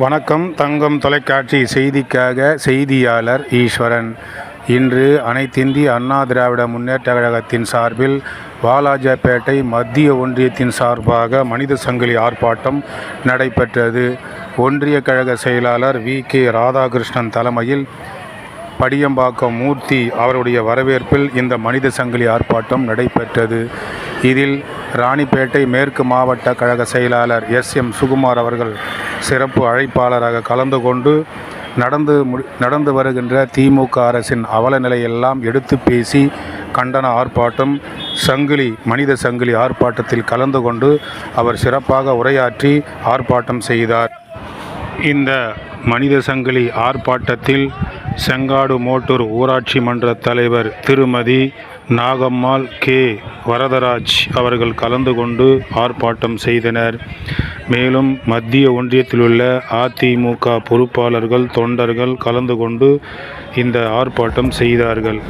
வணக்கம். தங்கம் தொலைக்காட்சி செய்திக்காக செய்தியாளர் ஈஸ்வரன். இன்று அனைத்திந்திய அண்ணா திராவிட முன்னேற்ற கழகத்தின் சார்பில் வாலாஜாப்பேட்டை மத்திய ஒன்றியத்தின் சார்பாக மனித சங்கிலி ஆர்ப்பாட்டம் நடைபெற்றது. ஒன்றிய கழக செயலாளர் வி. கே. ராதாகிருஷ்ணன் தலைமையில் படியம்பாக்கம் மூர்த்தி அவருடைய வரவேற்பில் இந்த மனித சங்கிலி ஆர்ப்பாட்டம் நடைபெற்றது. இதில் ராணிப்பேட்டை மேற்கு மாவட்ட கழக செயலாளர் எஸ் எம் சுகுமார் அவர்கள் சிறப்பு அழைப்பாளராக கலந்து கொண்டு நடந்து நடந்து வருகின்ற திமுக அரசின் அவல நிலையெல்லாம் எடுத்து பேசி கண்டன ஆர்ப்பாட்டம் சங்கிலி மனித சங்கிலி ஆர்ப்பாட்டத்தில் கலந்து கொண்டு அவர் சிறப்பாக உரையாற்றி ஆர்ப்பாட்டம் செய்தார். இந்த மனித சங்கிலி ஆர்ப்பாட்டத்தில் செங்காடு மோட்டூர் ஊராட்சி மன்ற தலைவர் திருமதி நாகம்மாள் கே. வரதராஜ் அவர்கள் கலந்து கொண்டு ஆர்ப்பாட்டம் செய்தனர். மேலும் மத்திய ஒன்றியத்தில் உள்ள அதிமுக பொறுப்பாளர்கள் தொண்டர்கள் கலந்து கொண்டு இந்த ஆர்ப்பாட்டம் செய்தார்கள்.